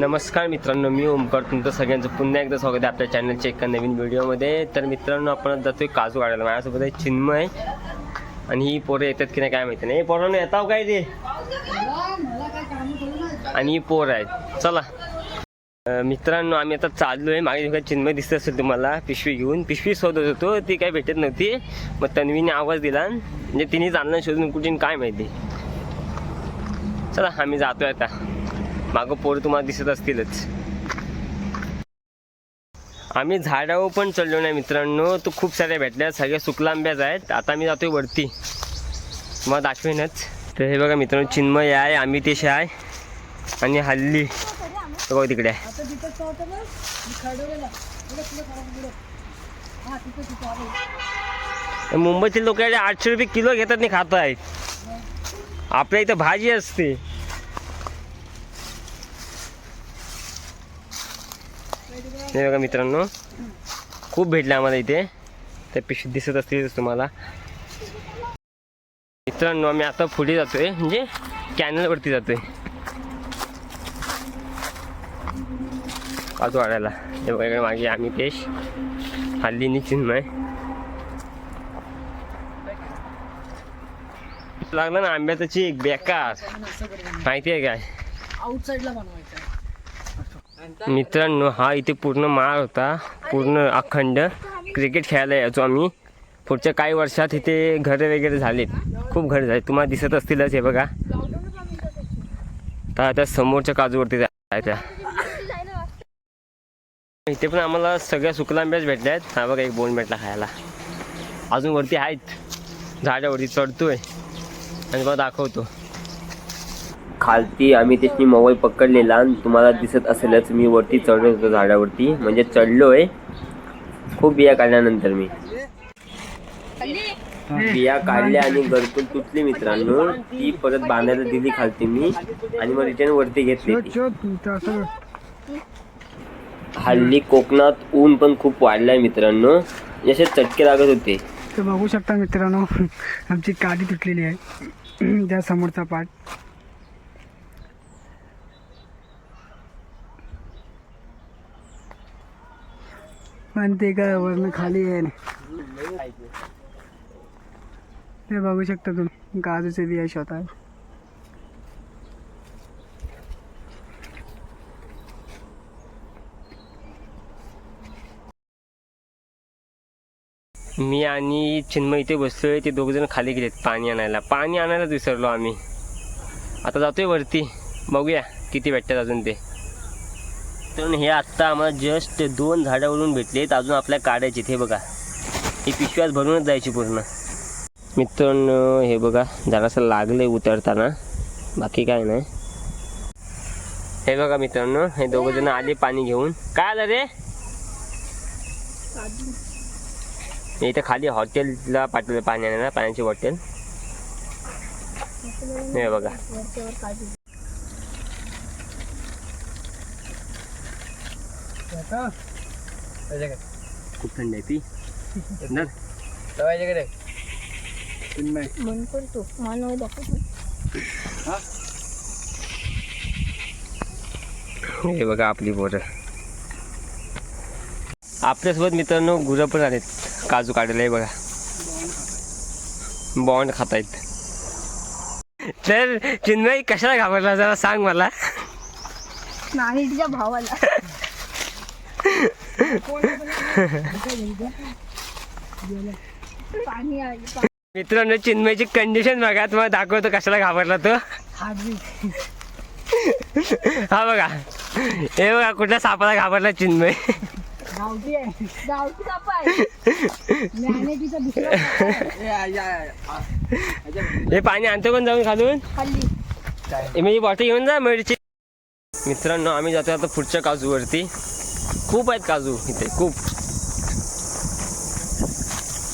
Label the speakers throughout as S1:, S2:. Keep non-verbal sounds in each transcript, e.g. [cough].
S1: नमस्कार मित्रांनो मी ओमकार. तुमचं सगळ्यांचं पुन्हा एकदा स्वागत आहे आपल्या चॅनलच्या एका नवीन व्हिडिओमध्ये तर मित्रांनो आपण जातोय काजू काढायला. माझ्यासोबत आहे चिन्मय आणि ही पोरं येतात की नाही काय माहिती नाही. पोरांनो येताव हो काय ते? आणि ही पोरं आहेत. चला. मित्रांनो आम्ही आता चाललो आहे मागे जेव्हा चिन्मय दिसत असेल तुम्हाला पिशवी घेऊन. पिशवी शोधत होतो. ती काही भेटत नव्हती. मग तन्वीने आवाज दिला. म्हणजे तिने चालणं शोधून कुठे काय माहिती. चला आम्ही जातोय आता. मागं पोरं तुम्हाला दिसत असतीलच. आम्ही झाडावर पण चढलो नाही मित्रांनो. तो खूप साऱ्या भेटल्या सगळ्या सुकलांब्याच आहेत. आता मी जातोय वरती. मग दाखवेनच. तर हे बघा मित्रांनो चिन्मय आहे आम्ही तेश आहे आणि हल्ली. बघ तिकडे आहे. मुंबईतील लोक आठशे रुपये किलो घेतात नाही खात आहेत आपल्या इथं भाजी असते. हे बघा मित्रांनो खूप भेटले आम्हाला इथे. त्या पिशवीत दिसत असतील तुम्हाला. मित्रांनो आम्ही आता पुढे जातोय म्हणजे कॅनलवरती जातोय. आज वाढायला हे बघा इकडे मागे आम्ही पेश. हल्ली चिन्मय लागलं ना आंब्याचं चीक बेकार. माहिती आहे काय?
S2: आउटसाईडला बनवायचं.
S1: मित्रांनो हा इथे पूर्ण माळ होता. पूर्ण अखंड क्रिकेट खेळायला यायचो आम्ही. पुढच्या काही वर्षात इथे घरं वगैरे झालेत. खूप घर झाले तुम्हाला दिसत असतीलच हे बघा. तर आता समोरच्या काजूवरती जायच्या इथे पण आम्हाला सगळ्या सुकलांब्याच भेटल्या आहेत हा बघा एक बोन भेटला खायला. अजून वरती आहेत. झाडावरती चढतोय. आणि बघा दाखवतो. खालती आम्ही त्याची मोबाईल पकडलेला आणि तुम्हाला दिसत असेलच मी वरती चढलो होतो झाडावरती. म्हणजे चढलोय. खूप बिया काढल्यानंतर मी. बिया काढल्या आणि गरकुल तुटली मित्रांनो. ती परत बांधायला दिली खालती मी. आणि मग रिटर्न वरती घेतली हल्ली कोकणात ऊन पण खूप वाढलाय मित्रांनो. जसे चटके लागत होते.
S2: तर बघू शकता मित्रांनो आमची काडी तुटलेली आहे. [clears throat] त्या समोरचा पाठ पण ते काय वरण खाली आहे ना. ते बघू शकता तुम्ही काजूचे बिया स्वतः
S1: मी आणि चिन्मय इथे बसलोय ते दोघ जण खाली गेलेत पाणी आणायला. पाणी आणायलाच विसरलो आम्ही. आता जातोय वरती. बघूया किती भेटतात अजून ते. मित्रांनो हे आत्ता आम्हाला जस्ट दोन झाडावरून भेटलेत अजून आपल्या काढायचे हे बघा. हे पिशव्यात भरूनच जायची पूर्ण. मित्रांनो हे बघा जरासं लागले उतरताना. बाकी काय नाही. हे बघा मित्रांनो हे दोघं जण आले पाणी घेऊन. काय आलं रे? इथं इथे खाली हॉटेलला पाठवलं पाणी आणायला पाण्याची बॉटल. हे बघा. खूप थंड आहे ती. धर.
S3: मन करतो मन दाखवतो
S1: हे? बघा आपली बोर आपल्यासोबत मित्रांनो गुरं पण आलेत. काजू काढायला हे बघा. बॉन्ड खातायत. तर चिन्मय कशाला घाबरला जरा सांग मला.
S3: नाही तिच्या भावाला. [laughs]
S1: मित्रांनो चिन्मयची कंडिशन बघा. तुम्हाला दाखवतो कशाला घाबरला तो. हा बघा. हे बघा कुठल्या सापाला घाबरला चिन्मय. हे पाणी आणतो पण जाऊन खालून. म्हणजे बॉटल घेऊन जा मिरची. मित्रांनो आम्ही जातो आता पुढच्या काजूवरती. खूप आहेत काजू इथे खूप.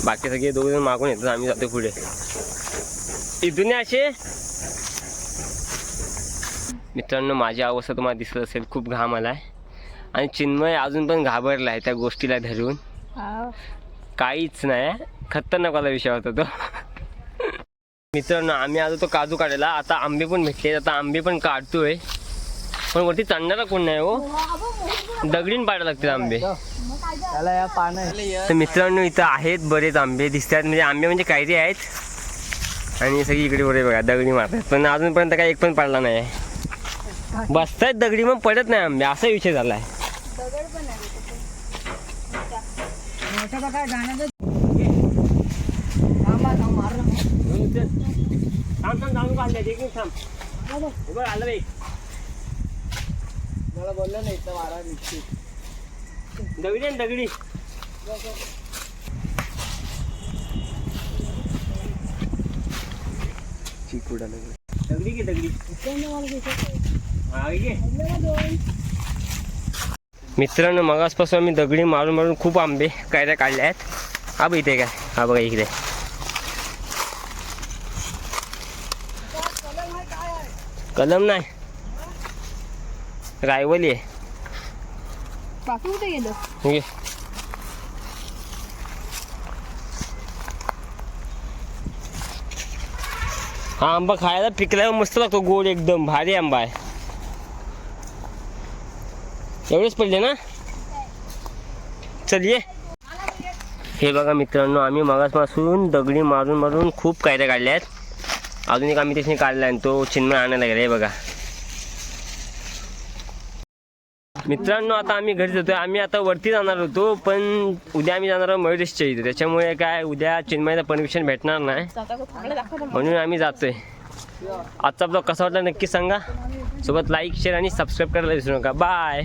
S1: बाकी सगळे दोघ जण मागून येतात आम्ही जातो पुढे. इथून असे मित्रांनो माझी अवस्था तुम्हाला दिसत असेल खूप घाम आलाय. आणि चिन्मय अजून पण घाबरला आहे त्या गोष्टीला धरून. काहीच नाही खतरनाकवाला विषय होता तो. मित्रांनो आम्ही आलो तो काजू काढायला आता आंबे पण भेटले आता आंबे पण काढतोय. पण वरती चढणारा कोण नाही हो. दगडीन पाडायला लागतील आंबे.
S2: त्याला या पानं
S1: तर मित्रांनो इथं आहेत बरेच आंबे. दिसतात म्हणजे आंबे म्हणजे कायदे आहेत. आणि सगळी इकडे वगैरे बघा दगडी मारतात. पण अजूनपर्यंत काही एक पण पडला नाही. बसतायत दगडी मग पडत नाही आंबे. असा विषय झाला आहे
S2: मोठा काय गाण्याचं
S1: थांब थांब काढले थांब. उभं आलं
S2: बोललो ना इथं वारा निघते
S1: दगडी आहे ना दगडी दगडी दगडी? हा, मित्रांनो मगासपासून आम्ही दगडी मारून मारून खूप आंबे कायद्या काढले आहेत. हा बघ इथे काय. हा बघा इकडे. कलम नाही. रायवली आहे.
S3: बाकी कुठे गेलो?
S1: घे. हा आंबा खायला पिकल्यावर मस्त लागतो गोड एकदम भारी आंबा आहे. एवढेच पडले ना? चल ये. हे बघा मित्रांनो आम्ही मगासपासून दगडी मारून मारून खूप कायद्या काढल्या आहेत अजून एक आम्ही त्याच्याने काढला आणि तो चिन्मय आणायला गेला हे बघा. मित्रांनो आता आम्ही घरी जातोय आम्ही आता वरती जाणार होतो पण उद्या आम्ही जाणार आहोत मयुरेशच्या इथे. त्याच्यामुळे काय उद्या चिन्मयला परमिशन भेटणार नाही. म्हणून आम्ही जातोय. आजचा ब्लॉग कसा वाटला नक्की सांगा. सोबत लाईक शेअर आणि सबस्क्राईब करायला विसरू नका. बाय